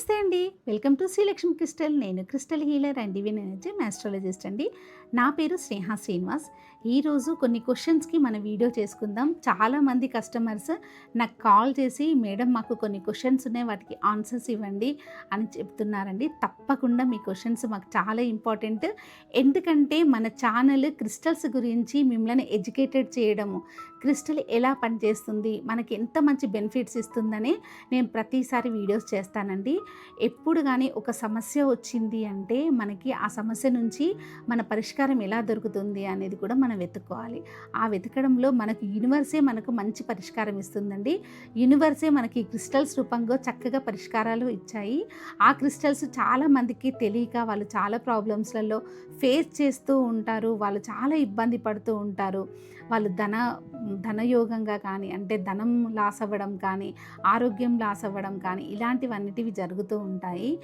నమస్తే అండి. Welcome to Srilakshmi crystal. నేను crystal healer and divine energy astrologist అండి. నా పేరు స్నేహ శ్రీనివాస్. ఈరోజు కొన్ని క్వశ్చన్స్కి మన వీడియో చేసుకుందాం. చాలామంది కస్టమర్స్ నాకు కాల్ చేసి మేడం మాకు కొన్ని క్వశ్చన్స్ ఉన్నాయి వాటికి ఆన్సర్స్ ఇవ్వండి అని చెప్తున్నారండి. తప్పకుండా మీ క్వశ్చన్స్ మాకు చాలా ఇంపార్టెంట్ ఎందుకంటే మన ఛానల్ క్రిస్టల్స్ గురించి మిమ్మల్ని ఎడ్యుకేటెడ్ చేయడము క్రిస్టల్ ఎలా పనిచేస్తుంది మనకి ఎంత మంచి బెనిఫిట్స్ ఇస్తుందని నేను ప్రతిసారి వీడియోస్ చేస్తానండి. ఎప్పుడు కానీ ఒక సమస్య వచ్చింది అంటే మనకి ఆ సమస్య నుంచి మన పరిష్కారం ఎలా దొరుకుతుంది అనేది కూడా మనం వెతుక్కోవాలి. ఆ వెతకడంలో మనకు యూనివర్సే మనకు మంచి పరిష్కారం ఇస్తుందండి. యూనివర్సే మనకి క్రిస్టల్స్ రూపంగా చక్కగా పరిష్కారాలు ఇచ్చాయి. ఆ క్రిస్టల్స్ చాలామందికి తెలియక వాళ్ళు చాలా ప్రాబ్లమ్స్లలో ఫేస్ చేస్తూ ఉంటారు. వాళ్ళు చాలా ఇబ్బంది పడుతూ ఉంటారు. వాళ్ళు ధన ధనయోగంగా కానీ అంటే ధనం లాస్ అవ్వడం కానీ ఆరోగ్యం లాస్ అవ్వడం కానీ ఇలాంటివన్నిటివి జరుగుతూ ఉంటాయి.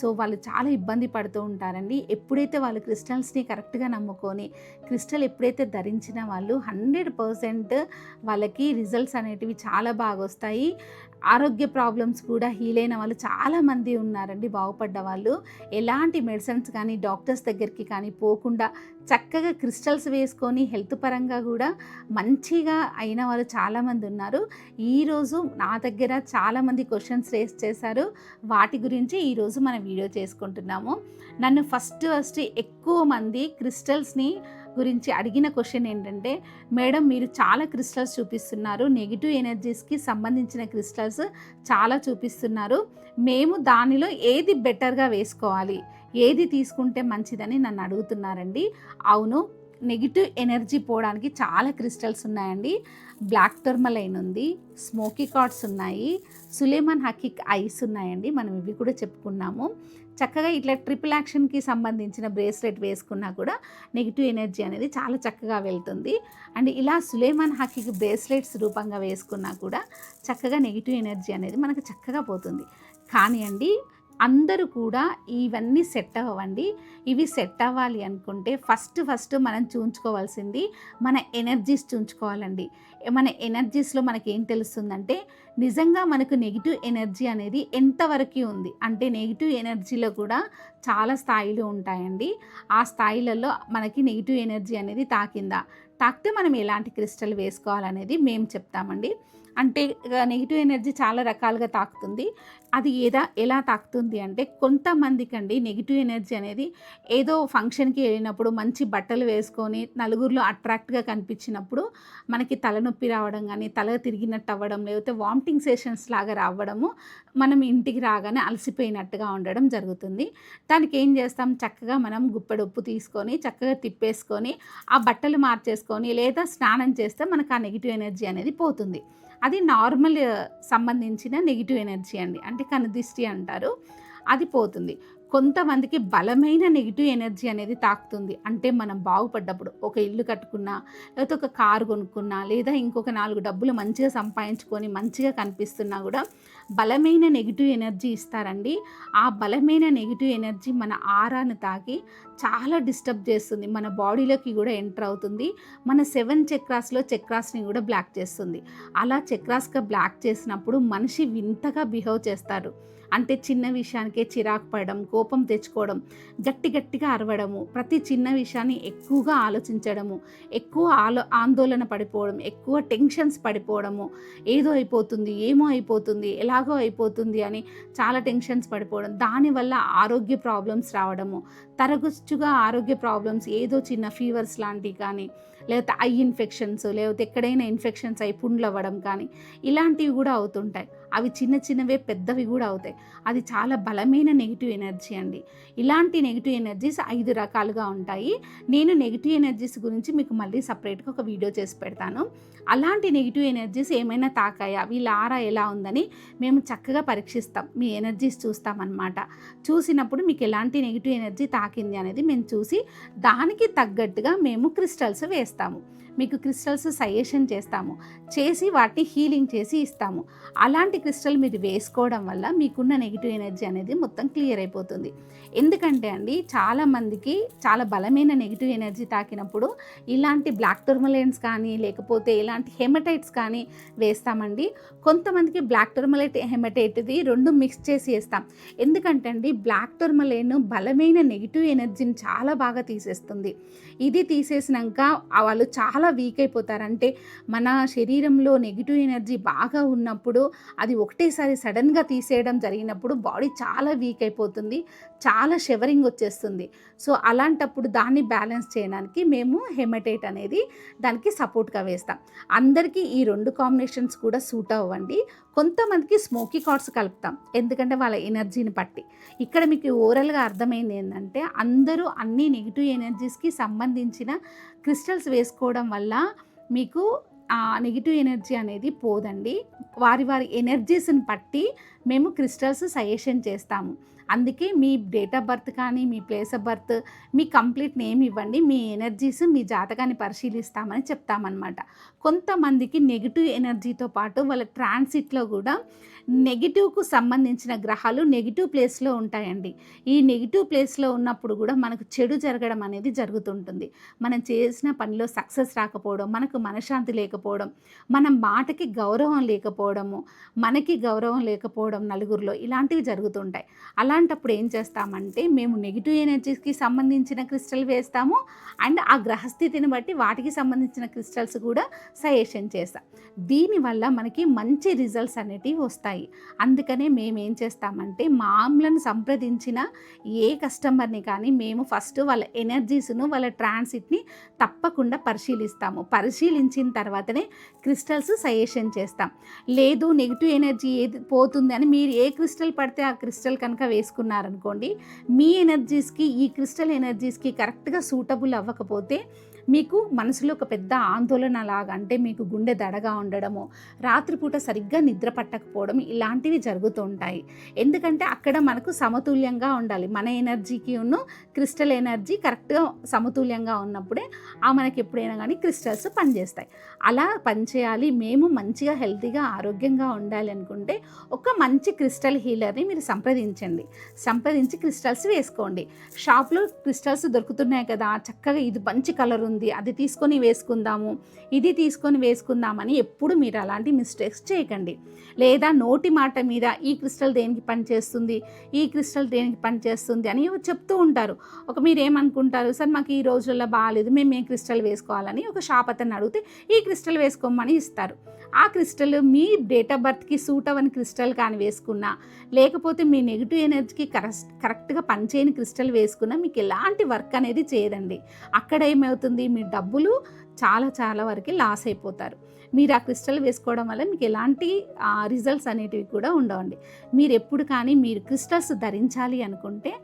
సో వాళ్ళు చాలా ఇబ్బంది పడుతూ ఉంటారండి. ఎప్పుడైతే వాళ్ళు క్రిస్టల్స్ని కరెక్ట్గా నమ్ముకొని క్రిస్టల్ ఎప్పుడైతే ధరించిన వాళ్ళు హండ్రెడ్ పర్సెంట్ వాళ్ళకి రిజల్ట్స్ అనేటివి చాలా బాగా వస్తాయి. ఆరోగ్య ప్రాబ్లమ్స్ కూడా హీల్ అయిన వాళ్ళు చాలామంది ఉన్నారండి బాగుపడ్డ వాళ్ళు. ఎలాంటి మెడిసిన్స్ కానీ డాక్టర్స్ దగ్గరికి కానీ పోకుండా చక్కగా క్రిస్టల్స్ వేసుకొని హెల్త్ పరంగా కూడా మంచిగా అయిన వాళ్ళు చాలామంది ఉన్నారు. ఈరోజు నా దగ్గర చాలామంది క్వశ్చన్స్ రేస్ చేశారు. వాటి గురించి ఈరోజు మనం వీడియో చేసుకుంటున్నాము. నన్ను ఫస్ట్ ఫస్ట్ ఎక్కువ మంది క్రిస్టల్స్ని గురించి అడిగిన క్వశ్చన్ ఏంటంటే మేడం మీరు చాలా క్రిస్టల్స్ చూపిస్తున్నారు. నెగిటివ్ ఎనర్జీస్కి సంబంధించిన క్రిస్టల్స్ చాలా చూపిస్తున్నారు. మేము దానిలో ఏది బెటర్గా వేసుకోవాలి? ఏది తీసుకుంటే మంచిదని నన్ను అడుగుతున్నారండి? అవును నెగిటివ్ ఎనర్జీ పోవడానికి చాలా క్రిస్టల్స్ ఉన్నాయండి. బ్లాక్ టర్మలైన్ ఉంది స్మోకీ కార్డ్స్ ఉన్నాయి సులేమాన్ హకిక్ ఐస్ ఉన్నాయండి. మనం ఇవి కూడా చెప్పుకున్నాము. చక్కగా ఇట్లా ట్రిపుల్ యాక్షన్కి సంబంధించిన బ్రేస్లెట్ వేసుకున్నా కూడా నెగిటివ్ ఎనర్జీ అనేది చాలా చక్కగా వెళ్తుంది. అండ్ ఇలా సులేమాన్ హకిక్ బ్రేస్లెట్స్ రూపంగా వేసుకున్నా కూడా చక్కగా నెగిటివ్ ఎనర్జీ అనేది మనకు చక్కగా పోతుంది. కానీ అండి అందరూ కూడా ఇవన్నీ సెట్ అవ్వండి. ఇవి సెట్ అవ్వాలి అనుకుంటే ఫస్ట్ ఫస్ట్ మనం చూంచుకోవాల్సింది మన ఎనర్జీస్ చూంచుకోవాలండి మన ఎనర్జీస్లో మనకి ఏం తెలుస్తుందంటే నిజంగా మనకు నెగిటివ్ ఎనర్జీ అనేది ఎంతవరకు ఉంది. అంటే నెగిటివ్ ఎనర్జీలో కూడా చాలా స్థాయిలు ఉంటాయండి. ఆ స్థాయిలలో మనకి నెగిటివ్ ఎనర్జీ అనేది తాకిందా? తాకితే మనం ఎలాంటి క్రిస్టల్ వేసుకోవాలనేది మేము చెప్తామండి. అంటే నెగిటివ్ ఎనర్జీ చాలా రకాలుగా తాకుతుంది. అది ఏదా ఎలా తాకుతుంది అంటే కొంతమందికి అండి నెగిటివ్ ఎనర్జీ అనేది ఏదో ఫంక్షన్కి వెళ్ళినప్పుడు మంచి బట్టలు వేసుకొని నలుగురిలో అట్రాక్ట్గా కనిపించినప్పుడు మనకి తలనొప్పి రావడం కానీ తల తిరిగినట్టు అవ్వడం లేకపోతే వామిటింగ్ సెషన్స్ లాగా రావడము మనం ఇంటికి రాగానే అలసిపోయినట్టుగా ఉండడం జరుగుతుంది. దానికి ఏం చేస్తాం? చక్కగా మనం గుప్పెడు ఉప్పు తీసుకొని చక్కగా తిప్పేసుకొని ఆ బట్టలు మార్చేసుకొని లేదా స్నానం చేస్తే మనకు ఆ నెగిటివ్ ఎనర్జీ అనేది పోతుంది. అది నార్మల్ సంబంధించిన నెగిటివ్ ఎనర్జీ అండి. అంటే కనుదిష్టి అంటారు. అది పోతుంది. కొంతమందికి బలమైన నెగిటివ్ ఎనర్జీ అనేది తాకుతుంది. అంటే మనం బాగుపడ్డప్పుడు ఒక ఇల్లు కట్టుకున్నా లేకపోతే ఒక కారు కొనుక్కున్నా లేదా ఇంకొక నాలుగు డబ్బులు మంచిగా సంపాదించుకొని మంచిగా కనిపిస్తున్నా కూడా బలమైన నెగిటివ్ ఎనర్జీ ఇస్తారండి. ఆ బలమైన నెగిటివ్ ఎనర్జీ మన ఆరాను తాకి చాలా డిస్టర్బ్ చేస్తుంది. మన బాడీలోకి కూడా ఎంటర్ అవుతుంది. మన సెవెన్ చక్రాస్లో చక్రాస్ని కూడా బ్లాక్ చేస్తుంది. అలా చక్రాస్గా బ్లాక్ చేసినప్పుడు మనిషి వింతగా బిహేవ్ చేస్తారు అంటే చిన్న విషయానికే చిరాకు పడడం కోపం తెచ్చుకోవడం గట్టి గట్టిగా అరవడము ప్రతి చిన్న విషయాన్ని ఎక్కువగా ఆలోచించడము ఎక్కువ ఆలో ఆందోళన పడిపోవడం ఎక్కువ టెన్షన్స్ పడిపోవడము ఏదో అయిపోతుంది ఏమో అయిపోతుంది ఎలాగో అయిపోతుంది అని చాలా టెన్షన్స్ పడిపోవడం దానివల్ల ఆరోగ్య ప్రాబ్లమ్స్ రావడము తరచుగా ఆరోగ్య ప్రాబ్లమ్స్ ఏదో చిన్న ఫీవర్స్ లాంటివి కానీ లేకపోతే ఐ ఇన్ఫెక్షన్స్ లేకపోతే ఎక్కడైనా ఇన్ఫెక్షన్స్ అయి పుండ్లు అవ్వడం కానీ ఇలాంటివి కూడా అవుతుంటాయి. అవి చిన్న చిన్నవే పెద్దవి కూడా అవుతాయి. అది చాలా బలమైన నెగిటివ్ ఎనర్జీ అండి. ఇలాంటి నెగిటివ్ ఎనర్జీస్ ఐదు రకాలుగా ఉంటాయి. నేను నెగిటివ్ ఎనర్జీస్ గురించి మీకు మళ్ళీ సపరేట్గా ఒక వీడియో చేసి పెడతాను. అలాంటి నెగిటివ్ ఎనర్జీస్ ఏమైనా తాకాయా? వీళ్ళ ఆరా ఎలా ఉందని మేము చక్కగా పరీక్షిస్తాం. మీ ఎనర్జీస్ చూస్తామన్నమాట. చూసినప్పుడు మీకు ఎలాంటి నెగిటివ్ ఎనర్జీ తాకింది అనేది మేము చూసి దానికి తగ్గట్టుగా మేము క్రిస్టల్స్ వేస్తాం. వేస్తాము మీకు క్రిస్టల్స్ సజెషన్ చేస్తాము. చేసి వాటిని హీలింగ్ చేసి ఇస్తాము. అలాంటి క్రిస్టల్ మీరు వేసుకోవడం వల్ల మీకున్న నెగిటివ్ ఎనర్జీ అనేది మొత్తం క్లియర్ అయిపోతుంది. ఎందుకంటే అండి చాలామందికి చాలా బలమైన నెగిటివ్ ఎనర్జీ తాకినప్పుడు ఇలాంటి బ్లాక్ టర్మలైన్స్ కానీ లేకపోతే ఇలాంటి హెమటైట్స్ కానీ వేస్తామండి. కొంతమందికి బ్లాక్ టర్మలైట్ హెమటైట్ది రెండు మిక్స్ చేసి వేస్తాం. ఎందుకంటే అండి బ్లాక్ టర్మలైన్ బలమైన నెగిటివ్ ఎనర్జీని చాలా బాగా తీసేస్తుంది. ఇది తీసేసినాక వాళ్ళు చాలా వీక్ అయిపోతారు. అంటే మన శరీరంలో నెగిటివ్ ఎనర్జీ బాగా ఉన్నప్పుడు అది ఒకటేసారి సడన్గా తీసేయడం జరిగినప్పుడు బాడీ చాలా వీక్ అయిపోతుంది. చాలా షెవరింగ్ వచ్చేస్తుంది. సో అలాంటప్పుడు దాన్ని బ్యాలెన్స్ చేయడానికి మేము హెమటైట్ అనేది దానికి సపోర్ట్గా వేస్తాం. అందరికీ ఈ రెండు కాంబినేషన్స్ కూడా సూట్ అవ్వండి. కొంతమందికి స్మోకీ కార్డ్స్ కలుపుతాం. ఎందుకంటే వాళ్ళ ఎనర్జీని బట్టి. ఇక్కడ మీకు ఓవరాల్గా అర్థమైంది ఏంటంటే అందరూ అన్ని నెగిటివ్ ఎనర్జీస్కి సంబంధించిన క్రిస్టల్స్ వేసుకోవడం వల్ల మీకు ఆ నెగిటివ్ ఎనర్జీ అనేది పోదండి. వారి వారి ఎనర్జీస్ని బట్టి మేము క్రిస్టల్స్ సజెషన్ చేస్తాము. అందుకే మీ డేట్ ఆఫ్ బర్త్ కానీ మీ ప్లేస్ ఆఫ్ బర్త్ మీ కంప్లీట్ నేమ్ ఇవ్వండి. మీ ఎనర్జీస్ మీ జాతకాన్ని పరిశీలిస్తామని చెప్తామన్నమాట. కొంతమందికి నెగిటివ్ ఎనర్జీతో పాటు వాళ్ళ ట్రాన్సిట్లో కూడా నెగిటివ్కు సంబంధించిన గ్రహాలు నెగిటివ్ ప్లేస్లో ఉంటాయండి. ఈ నెగిటివ్ ప్లేస్లో ఉన్నప్పుడు కూడా మనకు చెడు జరగడం అనేది జరుగుతుంటుంది. మనం చేసిన పనిలో సక్సెస్ రాకపోవడం మనకు మనశ్శాంతి లేకపోవడం మన మాటకి గౌరవం లేకపోవడము మనకి గౌరవం లేకపోవడం నలుగురిలో ఇలాంటివి జరుగుతుంటాయి. అలా అలాంటప్పుడు ఏం చేస్తామంటే మేము నెగిటివ్ ఎనర్జీస్కి సంబంధించిన క్రిస్టల్ వేస్తాము అండ్ ఆ గ్రహస్థితిని బట్టి వాటికి సంబంధించిన క్రిస్టల్స్ కూడా సజెషన్ చేస్తాం. దీనివల్ల మనకి మంచి రిజల్ట్స్ అనేటివి వస్తాయి. అందుకనే మేము ఏం చేస్తామంటే మామూలను సంప్రదించిన ఏ కస్టమర్ని కానీ మేము ఫస్ట్ వాళ్ళ ఎనర్జీస్ను వాళ్ళ ట్రాన్సిట్ని తప్పకుండా పరిశీలిస్తాము. పరిశీలించిన తర్వాతనే క్రిస్టల్స్ సజెషన్ చేస్తాం. లేదు నెగిటివ్ ఎనర్జీ ఏది పోతుంది అని మీరు ఏ క్రిస్టల్ పడితే ఆ క్రిస్టల్ కనుక వేసుకున్నారనుకోండి మీ ఎనర్జీస్కి ఈ క్రిస్టల్ ఎనర్జీస్కి కరెక్ట్గా సూటబుల్ అవ్వకపోతే మీకు మనసులో ఒక పెద్ద ఆందోళన లాగా అంటే మీకు గుండె దడగా ఉండడము రాత్రిపూట సరిగ్గా నిద్ర పట్టకపోవడం ఇలాంటివి జరుగుతూ ఉంటాయి. ఎందుకంటే అక్కడ మనకు సమతుల్యంగా ఉండాలి. మన ఎనర్జీకి ఉన్న క్రిస్టల్ ఎనర్జీ కరెక్ట్గా సమతుల్యంగా ఉన్నప్పుడే ఆ మనకి ఎప్పుడైనా కానీ క్రిస్టల్స్ పనిచేస్తాయి. అలా పనిచేయాలి. మేము మంచిగా హెల్తీగా ఆరోగ్యంగా ఉండాలి అనుకుంటే ఒక మంచి క్రిస్టల్ హీలర్ని మీరు సంప్రదించండి. సంప్రదించి క్రిస్టల్స్ వేసుకోండి. షాప్లో క్రిస్టల్స్ దొరుకుతున్నాయి కదా చక్కగా ఇది మంచి కలర్ ఉంది ఉంది అది తీసుకొని వేసుకుందాము ఇది తీసుకొని వేసుకుందామని ఎప్పుడు మీరు అలాంటి మిస్టేక్స్ చేయకండి. లేదా నోటి మాట మీద ఈ క్రిస్టల్ దేనికి పనిచేస్తుంది ఈ క్రిస్టల్ దేనికి పనిచేస్తుంది అని చెప్తూ ఉంటారు. ఒక మీరు ఏమనుకుంటారు సార్ మాకు ఈ రోజుల్లో బాగాలేదు మేము ఏ క్రిస్టల్ వేసుకోవాలని? ఒక షాప్ అతను అడిగితే ఈ క్రిస్టల్ వేసుకోమని ఇస్తారు. ఆ క్రిస్టల్ మీ డేట్ ఆఫ్ బర్త్కి సూట్ అవ్వని క్రిస్టల్ కానీ వేసుకున్నా లేకపోతే మీ నెగిటివ్ ఎనర్జీకి కరెక్ట్ కరెక్ట్గా పనిచేయని క్రిస్టల్ వేసుకున్నా మీకు ఎలాంటి వర్క్ అనేది చేయదండి. అక్కడ ఏమవుతుంది? మీ డబ్బులు చాలా చాలా వరకు లాస్ అయిపోతారు. మీరు ఆ క్రిస్టల్ వేసుకోవడం వల్ల మీకు ఎలాంటి రిజల్ట్స్ అనేటివి కూడా ఉండవండి. మీరు ఎప్పుడు కానీ మీరు క్రిస్టల్స్ ధరించాలి అనుకుంటే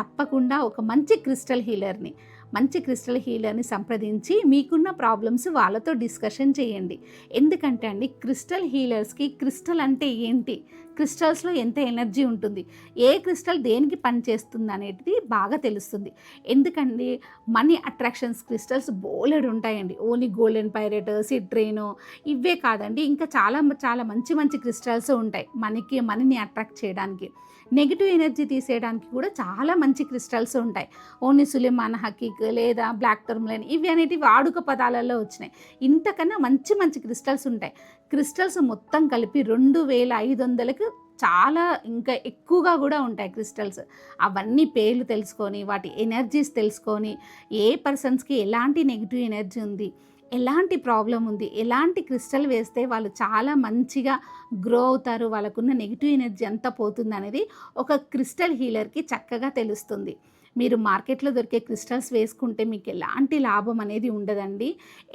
తప్పకుండా ఒక మంచి క్రిస్టల్ హీలర్ని మంచి క్రిస్టల్ హీలర్ని సంప్రదించి మీకున్న ప్రాబ్లమ్స్ వాళ్ళతో డిస్కషన్ చేయండి. ఎందుకంటే అండి క్రిస్టల్ హీలర్స్కి క్రిస్టల్ అంటే ఏంటి? క్రిస్టల్స్లో ఎంత ఎనర్జీ ఉంటుంది? ఏ క్రిస్టల్ దేనికి పనిచేస్తుంది అనేది బాగా తెలుస్తుంది. ఎందుకండి మనీ అట్రాక్షన్స్ క్రిస్టల్స్ బోలెడ్ ఉంటాయండి. ఓన్లీ గోల్డెన్ పైరెట్ సిట్రేను ఇవే కాదండి. ఇంకా చాలా చాలా మంచి మంచి క్రిస్టల్స్ ఉంటాయి మనకి మనీని అట్రాక్ట్ చేయడానికి. నెగిటివ్ ఎనర్జీ తీసేయడానికి కూడా చాలా మంచి క్రిస్టల్స్ ఉంటాయి. ఓన్లీ సులేమాన్ హకీక్ లేదా బ్లాక్ టర్మ్లైన్ ఇవి అనేటివి వాడుక పదాలలో వచ్చినాయి. ఇంతకన్నా మంచి మంచి క్రిస్టల్స్ ఉంటాయి. క్రిస్టల్స్ మొత్తం కలిపి రెండు వేల ఐదు వందలకు చాలా ఇంకా ఎక్కువగా కూడా ఉంటాయి క్రిస్టల్స్ అవన్నీ పేర్లు తెలుసుకొని వాటి ఎనర్జీస్ తెలుసుకొని ఏ పర్సన్స్కి ఎలాంటి నెగిటివ్ ఎనర్జీ ఉంది ఎలాంటి ప్రాబ్లం ఉంది ఎలాంటి క్రిస్టల్ వేస్తే వాళ్ళు చాలా మంచిగా గ్రో అవుతారు వాళ్ళకున్న నెగిటివ్ ఎనర్జీ అంతా పోతుంది అనేది ఒక క్రిస్టల్ హీలర్కి చక్కగా తెలుస్తుంది. మీరు మార్కెట్లో దొరికే క్రిస్టల్స్ వేసుకుంటే మీకు ఎలాంటి లాభం అనేది ఉండదండి.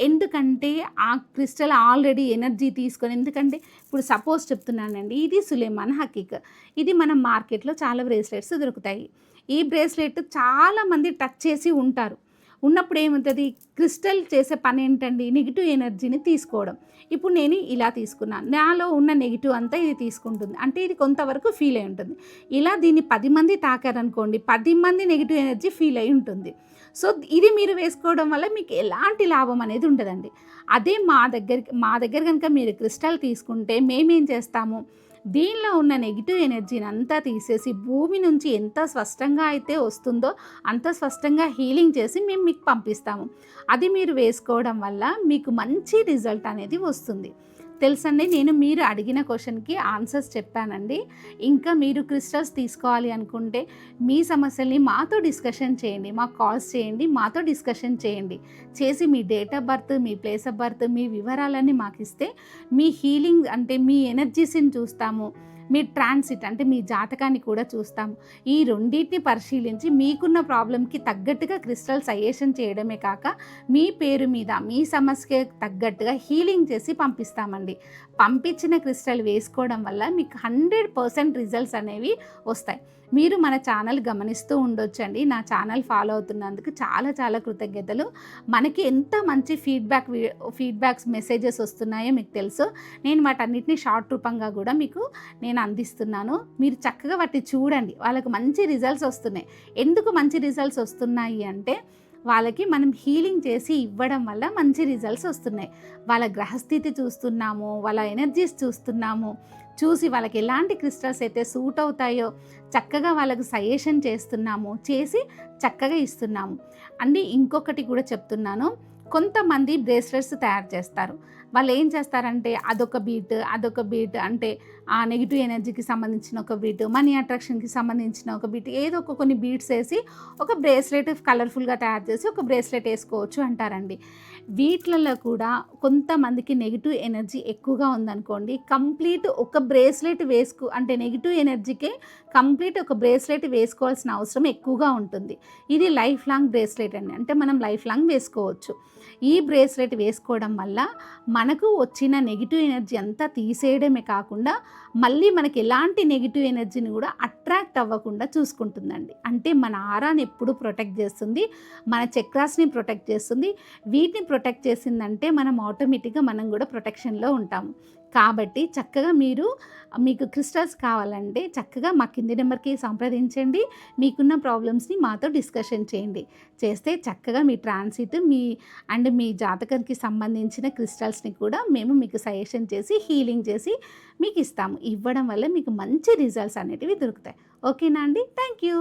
ఎందుకంటే ఆ క్రిస్టల్ ఆల్రెడీ ఎనర్జీ తీసుకొని ఎందుకంటే ఇప్పుడు సపోజ్ చెప్తున్నానండి ఇది సులేమాన్ హకీక్. ఇది మనం మార్కెట్లో చాలా బ్రేస్లెట్స్ దొరుకుతాయి. ఈ బ్రేస్లెట్ చాలామంది టచ్ చేసి ఉంటారు. ఉన్నప్పుడు ఏముంటుంది? క్రిస్టల్ చేసే పని ఏంటండి నెగిటివ్ ఎనర్జీని తీసుకోవడం. ఇప్పుడు నేను ఇలా తీసుకున్నాను. నాలో ఉన్న నెగిటివ్ అంతా ఇది తీసుకుంటుంది. అంటే ఇది కొంతవరకు ఫీల్ అయి ఉంటుంది. ఇలా దీన్ని పది మంది తాకారనుకోండి పది మంది నెగిటివ్ ఎనర్జీ ఫీల్ అయి ఉంటుంది. సో ఇది మీరు వేసుకోవడం వల్ల మీకు ఎలాంటి లాభం అనేది ఉండదండి అదే మా దగ్గరికి మా దగ్గర కనుక మీరు క్రిస్టల్ తీసుకుంటే మేమేం చేస్తాము? దీనిలో ఉన్న నెగిటివ్ ఎనర్జీని అంతా తీసేసి భూమి నుంచి ఎంత స్పష్టంగా అయితే వస్తుందో అంత స్పష్టంగా హీలింగ్ చేసి మేము మీకు పంపిస్తాము. అది మీరు వేసుకోవడం వల్ల మీకు మంచి రిజల్ట్ అనేది వస్తుంది. తెలుసండి నేను మీరు అడిగిన క్వశ్చన్కి ఆన్సర్స్ చెప్పానండి. ఇంకా మీరు క్రిస్టల్స్ తీసుకోవాలి అనుకుంటే మీ సమస్యల్ని మాతో డిస్కషన్ చేయండి మాకు కాల్స్ చేయండి మాతో డిస్కషన్ చేయండి. చేసి మీ డేట్ ఆఫ్ బర్త్ మీ ప్లేస్ ఆఫ్ బర్త్ మీ వివరాలన్నీ మాకు ఇస్తే మీ హీలింగ్ అంటే మీ ఎనర్జీస్ని చూస్తాము. మీ ట్రాన్సిట్ అంటే మీ జాతకాన్ని కూడా చూస్తాము ఈ రెండింటిని పరిశీలించి మీకున్న ప్రాబ్లంకి తగ్గట్టుగా క్రిస్టల్ సజెషన్ చేయడమే కాక మీ పేరు మీద మీ సమస్యకి తగ్గట్టుగా హీలింగ్ చేసి పంపిస్తామండి. పంపించిన క్రిస్టల్ వేసుకోవడం వల్ల మీకు హండ్రెడ్ పర్సెంట్ రిజల్ట్స్ అనేవి వస్తాయి. మీరు మన ఛానల్ గమనిస్తూ ఉండొచ్చండి. నా ఛానల్ ఫాలో అవుతున్నందుకు చాలా చాలా కృతజ్ఞతలు. మనకి ఎంత మంచి ఫీడ్బ్యాక్ ఫీడ్బ్యాక్స్ మెసేజెస్ వస్తున్నాయో మీకు తెలుసు. నేను వాటన్నిటిని షార్ట్ రూపంగా కూడా మీకు నేను అందిస్తున్నాను. మీరు చక్కగా వాటిని చూడండి. వాళ్ళకి మంచి రిజల్ట్స్ వస్తున్నాయి. ఎందుకు మంచి రిజల్ట్స్ వస్తున్నాయి అంటే వాళ్ళకి మనం హీలింగ్ చేసి ఇవ్వడం వల్ల మంచి రిజల్ట్స్ వస్తున్నాయి. వాళ్ళ గ్రహస్థితి చూస్తున్నాము వాళ్ళ ఎనర్జీస్ చూస్తున్నాము. చూసి వాళ్ళకి ఎలాంటి క్రిస్టల్స్ అయితే సూట్ అవుతాయో చక్కగా వాళ్ళకు సజెషన్ చేస్తున్నాము చేసి చక్కగా ఇస్తున్నాము. అండి ఇంకొకటి కూడా చెప్తున్నాను. కొంతమంది బ్రేస్లెట్స్ తయారు చేస్తారు. వాళ్ళు ఏం చేస్తారంటే అదొక బీట్ అదొక బీట్ అంటే ఆ నెగిటివ్ ఎనర్జీకి సంబంధించిన ఒక బీట్ మనీ అట్రాక్షన్కి సంబంధించిన ఒక బీట్ ఏదో ఒక కొన్ని బీట్స్ వేసి ఒక బ్రేస్లెట్ కలర్ఫుల్గా తయారు చేసి ఒక బ్రేస్లెట్ వేసుకోవచ్చు అంటారండి. వీటిలలో కూడా కొంతమందికి నెగిటివ్ ఎనర్జీ ఎక్కువగా ఉందనుకోండి కంప్లీట్ ఒక బ్రేస్లెట్ వేసుకో అంటే నెగిటివ్ ఎనర్జీకే కంప్లీట్ ఒక బ్రేస్లెట్ వేసుకోవాల్సిన అవసరం ఎక్కువగా ఉంటుంది. ఇది లైఫ్ లాంగ్ బ్రేస్లెట్ అండి అంటే మనం లైఫ్ లాంగ్ వేసుకోవచ్చు. ఈ బ్రేస్లెట్ వేసుకోవడం వల్ల మనకు వచ్చిన నెగిటివ్ ఎనర్జీ అంతా తీసేయడమే కాకుండా మళ్ళీ మనకి ఎలాంటి నెగిటివ్ ఎనర్జీని కూడా అట్రాక్ట్ అవ్వకుండా చూసుకుంటుందండి. అంటే మన ఆరాని ఎప్పుడు ప్రొటెక్ట్ చేస్తుంది? మన చక్రాస్ని ప్రొటెక్ట్ చేస్తుంది. వీటిని ప్రొటెక్ట్ చేసిందంటే మనం ఆటోమేటిక్గా మనం కూడా ప్రొటెక్షన్లో ఉంటాము. కాబట్టి చక్కగా మీరు మీకు క్రిస్టల్స్ కావాలంటే చక్కగా మా కింది నెంబర్కి సంప్రదించండి. మీకున్న ప్రాబ్లమ్స్ని మాతో డిస్కషన్ చేయండి. చేస్తే చక్కగా మీ ట్రాన్సిట్ మీ అండ్ మీ జాతకానికి సంబంధించిన క్రిస్టల్స్ని కూడా మేము మీకు సజెషన్ చేసి హీలింగ్ చేసి మీకు ఇస్తాము. ఇవ్వడం వల్ల మీకు మంచి రిజల్ట్స్ అనేటివి దొరుకుతాయి. ఓకేనా అండి? Thank you